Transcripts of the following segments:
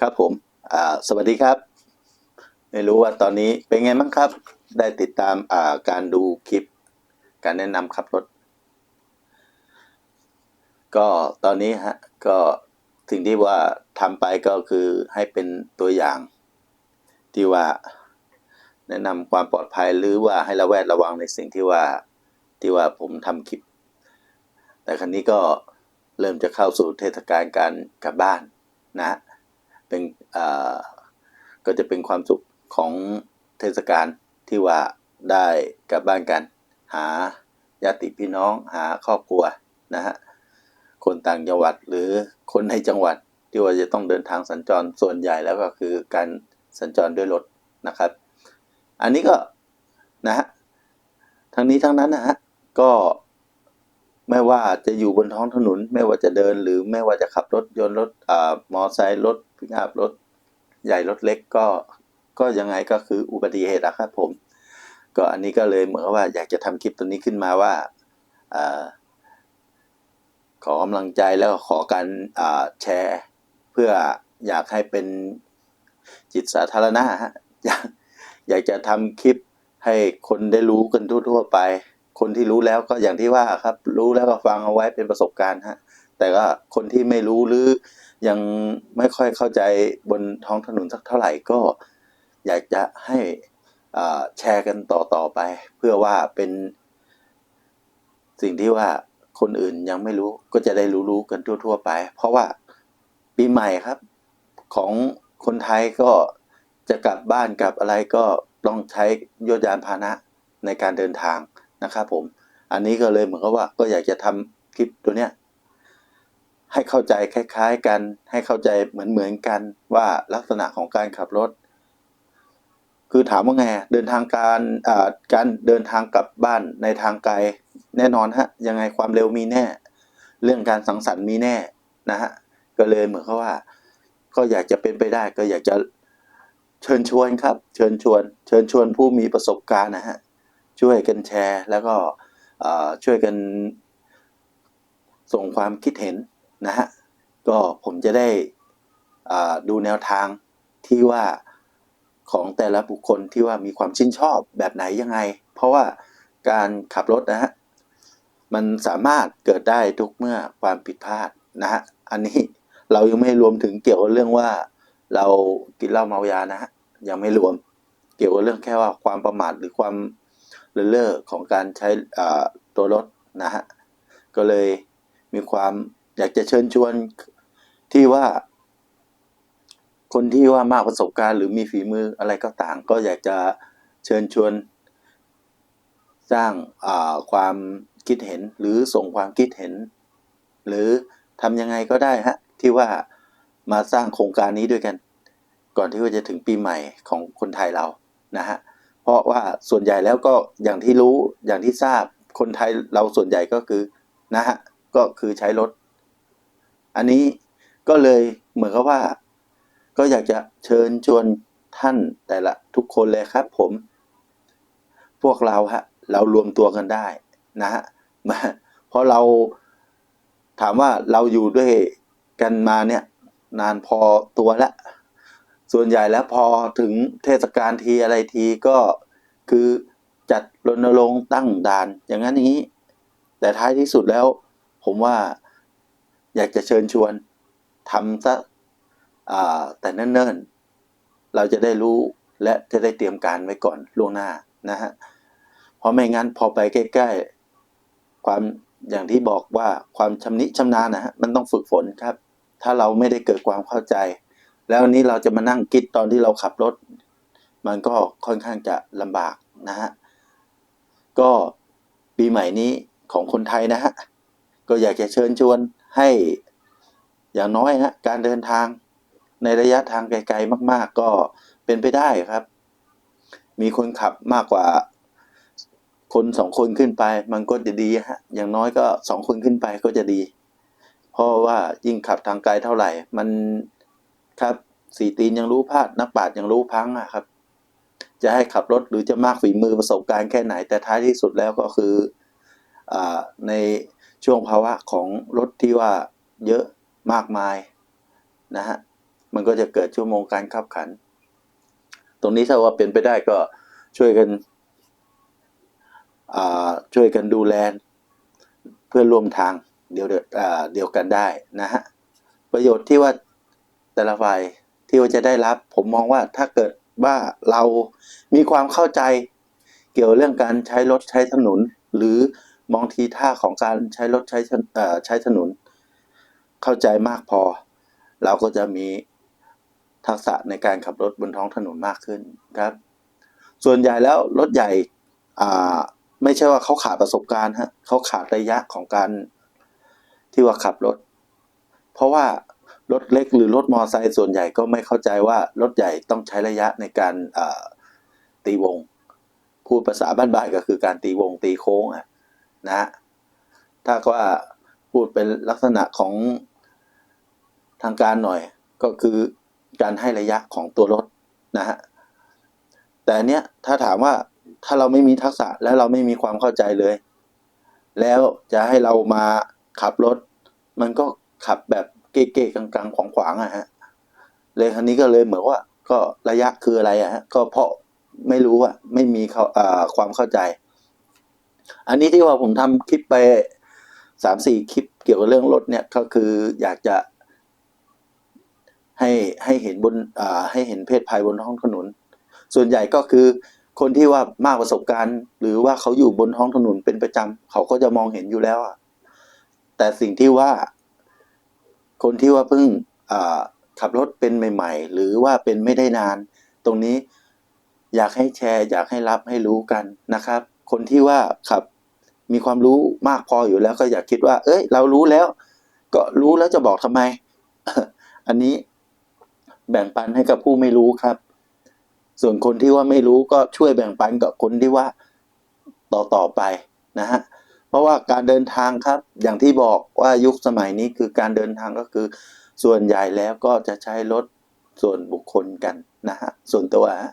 ครับผมสวัสดีครับ ไม่รู้ว่าตอนนี้เป็นไงบ้างครับ ได้ติดตามาการดูคลิป การแนะนำขับรถ ก็ตอนนี้ฮะก็สิ่งที่ว่าทำไปก็คือให้เป็นตัวอย่างที่ว่าแนะนำความปลอดภัยหรือว่าให้ระแวดระวังในสิ่งที่ว่าที่ว่าผมทำคลิป แต่ครั้นี้ก็เริ่มจะเข้าสู่เทศกาลการกลับบ้านนะฮะ เป็นก็จะเป็นความสุขของเทศกาลที่ว่าได้กลับบ้านกัน หาญาติพี่น้องหาครอบครัวนะฮะคนต่างจังหวัดหรือคนในจังหวัดที่ว่าจะต้องเดินทางสัญจรส่วนใหญ่แล้วก็คือการสัญจรด้วยรถนะครับ อันนี้ก็นะฮะทั้งนี้ทั้งนั้นนะฮะก็ไม่ว่าจะอยู่บนท้องถนน ไม่ว่าจะเดินหรือไม่ว่าจะขับรถยนต์รถอ่ามอไซค์รถ พิกอัพรถใหญ่รถเล็กก็ก็ยังไงก็คืออุบัติเหตุอะครับผม ก็อันนี้ก็เลยเหมือนว่าอยากจะทำคลิปตัวนี้ขึ้นมาว่าอขอกำลังใจแล้วก็ขอการแชร์ เพื่ออยากให้เป็นจิตสาธารณะฮะอยากอยากจะทำคลิปให้คนได้รู้กันทั่วๆไป คนที่รู้แล้วก็อย่างที่ว่าครับ รู้แล้วก็ฟังเอาไว้เป็นประสบการณ์ฮะ แต่ก็คนที่ไม่รู้หรือยังไม่ค่อยเข้าใจบนท้องถนนสักเท่าไหร่ก็อยากจะให้แชร์กันต่อๆไป เพื่อว่าเป็นสิ่งที่ว่าคนอื่นยังไม่รู้ก็จะได้รู้ๆกันทั่ว ๆ ไป เพราะว่าปีใหม่ครับ ของคนไทยก็จะกลับบ้านกลับอะไรก็ต้องใช้ยวดยานพาหนะในการเดินทางนะครับผม อันนี้ก็เลยเหมือนกับว่าก็อยากจะทำคลิปตัวเนี้ย ให้เข้าใจคล้าย ๆ กัน ให้เข้าใจเหมือนๆกันว่าลักษณะของการขับรถ คือถามว่าไงเดินทางการอ่าการเดินทางกลับบ้านในทางไกลแน่นอนฮะยังไงความเร็วมีแน่ เรื่องการสังสรรค์มีแน่นะฮะก็เลยเหมือนกับว่า ก็อยากจะเป็นไปได้ก็อยากจะเชิญชวนครับ เชิญชวน เชิญชวนผู้มีประสบการณ์นะฮะช่วยกันแชร์ แล้วก็อ่าช่วยกันส่งความคิดเห็น นะฮะก็ผมจะได้ดูแนวทางที่ว่าของแต่ละบุคคลที่ว่ามีความชื่นชอบแบบไหนยังไง เพราะว่าการขับรถนะฮะมันสามารถเกิดได้ทุกเมื่อความผิดพลาดนะฮะอันนี้เรายังไม่รวมถึงเกี่ยวกับเรื่องว่าเรากินเหล้าเมายานะฮะยังไม่รวมเกี่ยวกับเรื่องแค่ว่าความประมาทหรือความเลินเล่อของการใช้ตัวรถนะฮะก็เลยมีความ อยากจะเชิญชวนที่ว่า คนที่ว่ามากประสบการณ์หรือมีฝีมืออะไรก็ต่าง ก็อยากจะเชิญชวน สร้างความคิดเห็นหรือส่งความคิดเห็น หรือทำยังไงก็ได้ฮะ ที่ว่ามาสร้างโครงการนี้ด้วยกัน ก่อนที่ว่าจะถึงปีใหม่ของคนไทยเรานะฮะเพราะว่าส่วนใหญ่แล้วก็อย่างที่รู้อย่างที่ทราบคนไทยเราส่วนใหญ่ก็คือนะฮะก็คือใช้รถ อันนี้ก็เลยเหมือนกับว่า ก็อยากจะเชิญชวนท่านแต่ละทุกคนเลยครับผม พวกเราฮะเรารวมตัวกันได้นะฮะเพราะเราถามว่าเราอยู่ด้วยกันมาเนี่ย นานพอตัวละส่วนใหญ่แล้วพอถึงเทศกาลทีอะไรทีก็คือจัดรณรงค์ตั้งด่าน อย่างนั้นอย่างนี้ แต่ท้ายที่สุดแล้ว ผมว่า อยากจะเชิญชวนทำซะอ่าแต่เนิ่นๆ เราจะได้รู้และจะได้เตรียมการไว้ก่อนล่วงหน้านะฮะเพราะไม่งั้นพอไปใกล้ๆ ความอย่างที่บอกว่าความชำนิชำนาญนะฮะมันต้องฝึกฝนครับ ถ้าเราไม่ได้เกิดความเข้าใจ แล้วนี้เราจะมานั่งคิดตอนที่เราขับรถ มันก็ค่อนข้างจะลำบากนะฮะก็ปีใหม่นี้ของคนไทยนะฮะ ก็อยากจะเชิญชวนให้อย่างน้อยฮะการเดินทางในระยะทางไกลๆมาก ๆ ก็เป็นไปได้ครับ มีคนขับมากกว่า คนสองคนขึ้นไป มันก็จะดีฮะอย่างน้อยก็สองคนขึ้นไปก็จะดี เพราะว่ายิ่งขับทางไกลเท่าไหร่ มันครับสี่ตีนยังรู้พลาดนักปราชญ์ยังรู้พังอะครับ จะให้ขับรถหรือจะมากฝีมือประสบการณ์แค่ไหน แต่ท้ายที่สุดแล้วก็คืออใน ช่วงภาวะของรถที่ว่าเยอะมากมายนะฮะมันก็จะเกิดชั่วโมงการขับขัน ตรงนี้ถ้าว่าเป็นไปได้ก็ช่วยกันช่วยกันดูแลเพื่อร่วมทางเดียวเดียวอ่าเดียวกันได้นะฮะประโยชน์ที่ว่าแต่ละฝ่ายที่ว่าจะได้รับ ผมมองว่าถ้าเกิดว่าเรามีความเข้าใจเกี่ยวเรื่องการใช้รถใช้ถนนหรือ มองทีท่าของการใช้รถใช้ใช้ถนน เข้าใจมากพอ เราก็จะมีทักษะในการขับรถบนท้องถนนมากขึ้นครับ ส่วนใหญ่แล้วรถใหญ่ไม่ใช่ว่าเขาขาดประสบการณ์ฮะเขาขาดระยะของการที่ว่าขับรถ เพราะว่ารถเล็กหรือรถมอเตอร์ไซค์ส่วนใหญ่ก็ไม่เข้าใจว่ารถใหญ่ต้องใช้ระยะในการตีวง พูดภาษาบ้านๆก็คือการตีวงตีโค้งอะ นะฮะถ้าว่าพูดเป็นลักษณะของทางการหน่อยก็คือการให้ระยะของตัวรถนะฮะแต่เนี้ยถ้าถามว่าถ้าเราไม่มีทักษะแล้วเราไม่มีความเข้าใจเลย แล้วจะให้เรามาขับรถ มันก็ขับแบบเก๊ๆกลางๆขวางๆอะฮะเลยคันนี้ก็เลยเหมือนว่าก็ระยะคืออะไรอะฮะก็เพราะไม่รู้อะไม่มีเขาอ่าความเข้าใจ อันนี้ที่ว่าผมทำคลิปไปสามสี่คลิปเกี่ยวกับเรื่องรถเนี่ยก็คืออยากจะให้ให้เห็นบนอ่าให้เห็นเพศภัยบนท้องถนน ส่วนใหญ่ก็คือคนที่ว่ามากประสบการณ์ หรือว่าเขาอยู่บนท้องถนนเป็นประจำเขาก็จะมองเห็นอยู่แล้วอะแต่สิ่งที่ว่า คนที่ว่าเพิ่งอ่าขับรถเป็นใหม่ ๆ หรือว่าเป็นไม่ได้นาน ตรงนี้อยากให้แชร์ อยากให้รับให้รู้กันนะครับ คนที่ว่าขับ มีความรู้มากพออยู่แล้วก็อยากคิดว่า เอ้ย เรารู้แล้ว ก็รู้แล้วจะบอกทำไม อันนี้แบ่งปันให้กับผู้ไม่รู้ครับ ส่วนคนที่ว่าไม่รู้ก็ช่วยแบ่งปันกับคนที่ว่าต่อต่อไปนะฮะเพราะว่าการเดินทางครับ อย่างที่บอกว่ายุคสมัยนี้คือการเดินทางก็คือ ส่วนใหญ่แล้วก็จะใช้รถส่วนบุคคลกันนะฮะส่วนตัวฮะ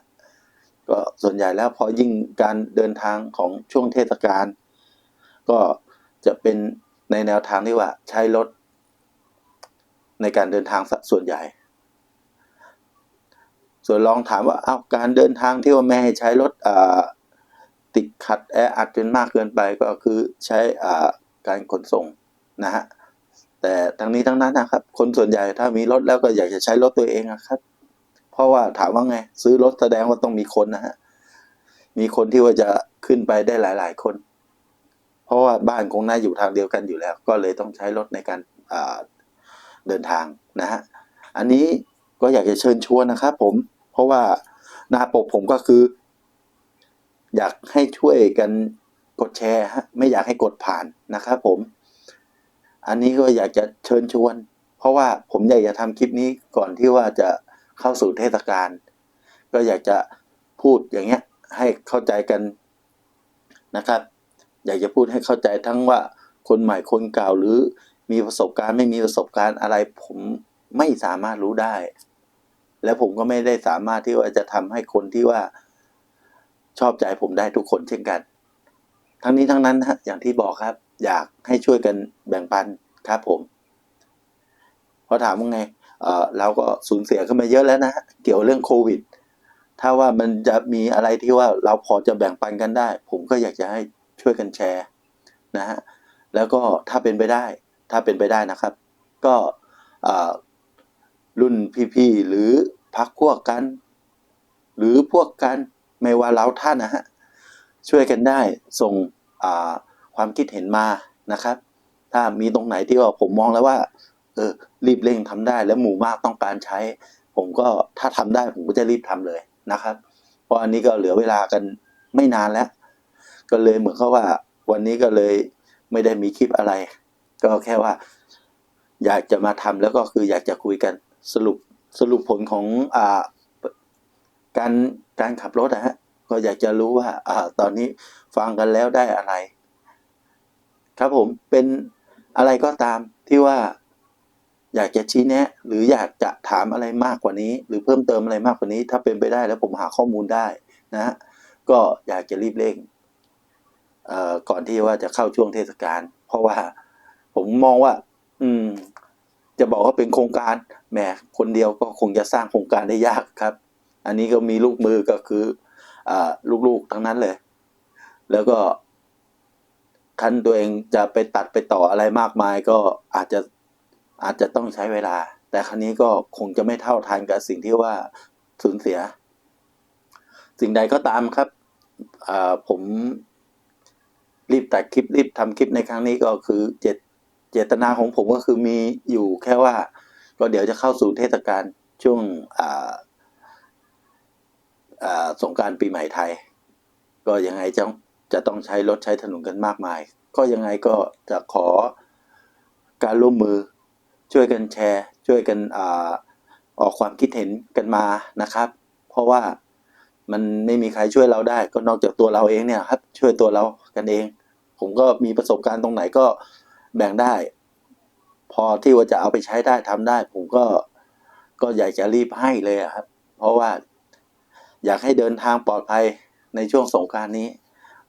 ก็ส่วนใหญ่แล้วพอยิ่งการเดินทางของช่วงเทศกาล ก็จะเป็นในแนวทางที่ว่าใช้รถในการเดินทางส่วนใหญ่ ส่วนลองถามว่าเอาการเดินทางที่ว่าไม่ให้ใช้รถติดขัดแออัดจนมากเกินไปก็คือใช้การขนส่งนะฮะแต่ทั้งนี้ทั้งนั้นนะครับ คนส่วนใหญ่ถ้ามีรถแล้วก็อยากจะใช้รถตัวเองอะครับ เพราะว่าถามว่าไง ซื้อรถแสดงว่าต้องมีคนนะฮะมีคนที่ว่าจะขึ้นไปได้หลาย ๆ คน ราะว่าบ้านคงน่าอยู่ทางเดียวกันอยู่แล้ว ก็เลยต้องใช้รถในการเดินทางนะฮะอันนี้ก็อยากจะเชิญชวนนะครับผมเพราะว่าหน้าปกผมก็คือ อยากให้ช่วยกันกดแชร์ฮะไม่อยากให้กดผ่านนะครับผม อันนี้ก็อยากจะเชิญชวน เพราะว่าผมอยากจะทำคลิปนี้ก่อนที่ว่าจะเข้าสู่เทศกาลก็อยากจะพูดอย่างเงี้ยให้เข้าใจกันนะครับ อยากจะพูดให้เข้าใจทั้งว่าคนใหม่คนเก่าหรือมีประสบการณ์ไม่มีประสบการณ์อะไร ผมไม่สามารถรู้ได้ และผมก็ไม่ได้สามารถที่ว่าจะทำให้คนที่ว่าชอบใจผมได้ทุกคนเช่นกัน ทั้งนี้ทั้งนั้นฮะอย่างที่บอกครับ อยากให้ช่วยกันแบ่งปันครับผมพราะถามว่าไงเออเราก็สูญเสียกันมาเยอะแล้วนะเกี่ยวเรื่องโควิด ถ้าว่ามันจะมีอะไรที่ว่าเราพอจะแบ่งปันกันได้ ผมก็อยากจะให้ ช่วยกันแชร์นะฮะแล้วก็ถ้าเป็นไปได้ถ้าเป็นไปได้นะครับ ก็รุ่นพี่ๆหรือพักพวกกัน หรือพวกกันไม่ว่าเราท่านนะฮะช่วยกันได้ส่งความคิดเห็นมานะครับ ถ้ามีตรงไหนที่ว่าผมมองแล้วว่าเออรีบเร่งทำได้แล้วหมู่มากต้องการใช้ ผมก็ถ้าทำได้ผมก็จะรีบทำเลยนะครับ เพราะอันนี้ก็เหลือเวลากันไม่นานแล้ว ก็เลยเหมือนกับว่า วันนี้ก็เลยไม่ได้มีคลิปอะไร ก็แค่ว่า อยากจะมาทำแล้วก็คืออยากจะคุยกันสรุปสรุปผลของอ่าการการขับรถนะฮะก็อยากจะรู้ว่า อ่า ตอนนี้ฟังกันแล้วได้อะไร ครับผมเป็นอะไรก็ตามที่ว่า อยากจะชี้แนะ หรืออยากจะถามอะไรมากกว่านี้ หรือเพิ่มเติมอะไรมากกว่านี้ ถ้าเป็นไปได้แล้วผมหาข้อมูลได้นะฮะก็อยากจะรีบเร่ง ก่อนที่ว่าจะเข้าช่วงเทศกาลเพราะว่าผมมองว่า อืม จะบอกว่าเป็นโครงการแหมคนเดียวก็คงจะสร้างโครงการได้ยากครับ อันนี้ก็มีลูกมือก็คืออลูกๆทั้งนั้นเลย แล้วก็คันตัวเองจะไปตัดไปต่ออะไรมากมายก็อาจจะอาจจะต้องใช้เวลา แต่ครั้นี้ก็คงจะไม่เท่าทันกับสิ่งที่ว่าสูญเสีย สิ่งใดก็ตามครับผม รีบตัดคลิปรีบทำคลิปในครั้งนี้ก็คือเจตเจตนาของผมก็คือมีอยู่แค่ว่าก็เดี๋ยวจะเข้าสู่เทศกาลช่วงสงการปีใหม่ไทย ก็ยังไงจะจะต้องใช้รถใช้ถนนกันมากมาย ก็ยังไงก็จะขอการร่วมมือช่วยกันแชร์ ช่วยกันอออกความคิดเห็นกันมานะครับ เพราะว่ามันไม่มีใครช่วยเราได้ ก็นอกจากตัวเราเองเนี่ยครับ ช่วยตัวเรากันเอง ผมก็มีประสบการณ์ตรงไหนก็แบ่งได้ พอที่ว่าจะเอาไปใช้ได้ทำได้ ผมก็ก็อยากจะรีบให้เลยครับ เพราะว่าอยากให้เดินทางปลอดภัยในช่วงสงกรารนี้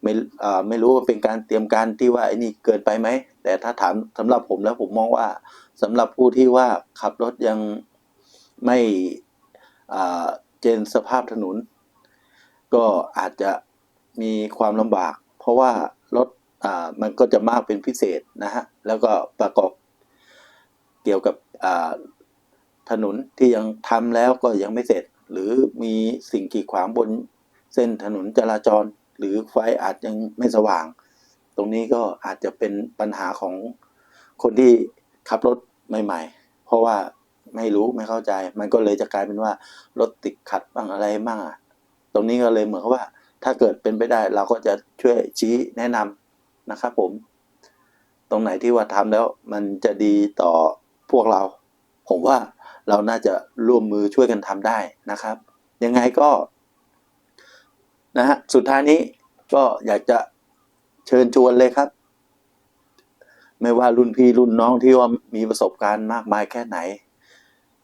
ไม่อ่าไม่รู้ว่าเป็นการเตรียมการที่ว่าไอ้นี่เกินไปไหม แต่ถ้าถามสำหรับผมแล้วผมมองว่าสำหรับผู้ที่ว่าขับรถยังไม่อ่าเจนสภาพถนน ก็อาจจะมีความลำบาก เพราะว่า อ่ามันก็จะมากเป็นพิเศษนะฮะแล้วก็ประกอบเกี่ยวกับอ่าถนนที่ยังทำแล้วก็ยังไม่เสร็จ หรือมีสิ่งกีดขวางบนเส้นถนนจราจร หรือไฟอาจยังไม่สว่าง ตรงนี้ก็อาจจะเป็นปัญหาของคนที่ขับรถใหม่ ๆ เพราะว่าไม่รู้ไม่เข้าใจ มันก็เลยจะกลายเป็นว่ารถติดขัดบ้างอะไรบ้างตรงนี้ก็เลยเหมือนกับว่า ถ้าเกิดเป็นไปได้เราก็จะช่วยชี้แนะนำ นะครับผม ตรงไหนที่ว่าทำแล้วมันจะดีต่อพวกเรา ผมว่าเราน่าจะร่วมมือช่วยกันทำได้นะครับ ยังไงก็นะฮะสุดท้ายนี้ก็อยากจะเชิญชวนเลยครับ ไม่ว่ารุ่นพี่รุ่นน้องที่ว่ามีประสบการณ์มากมายแค่ไหน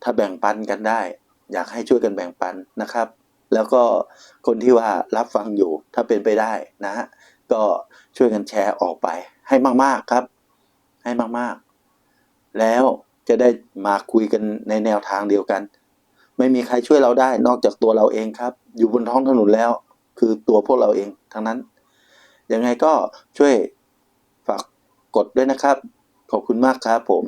ถ้าแบ่งปันกันได้ อยากให้ช่วยกันแบ่งปันนะครับ แล้วก็คนที่ว่ารับฟังอยู่ถ้าเป็นไปได้นะฮะ ก็ช่วยกันแชร์ออกไปให้มาก ๆ ครับ ให้มากๆ แล้วจะได้มาคุยกันในแนวทางเดียวกัน ไม่มีใครช่วยเราได้นอกจากตัวเราเองครับ อยู่บนท้องถนนแล้ว คือตัวพวกเราเองทั้งนั้น ยังไงก็ช่วยฝากกดด้วยนะครับ ขอบคุณมากครับผม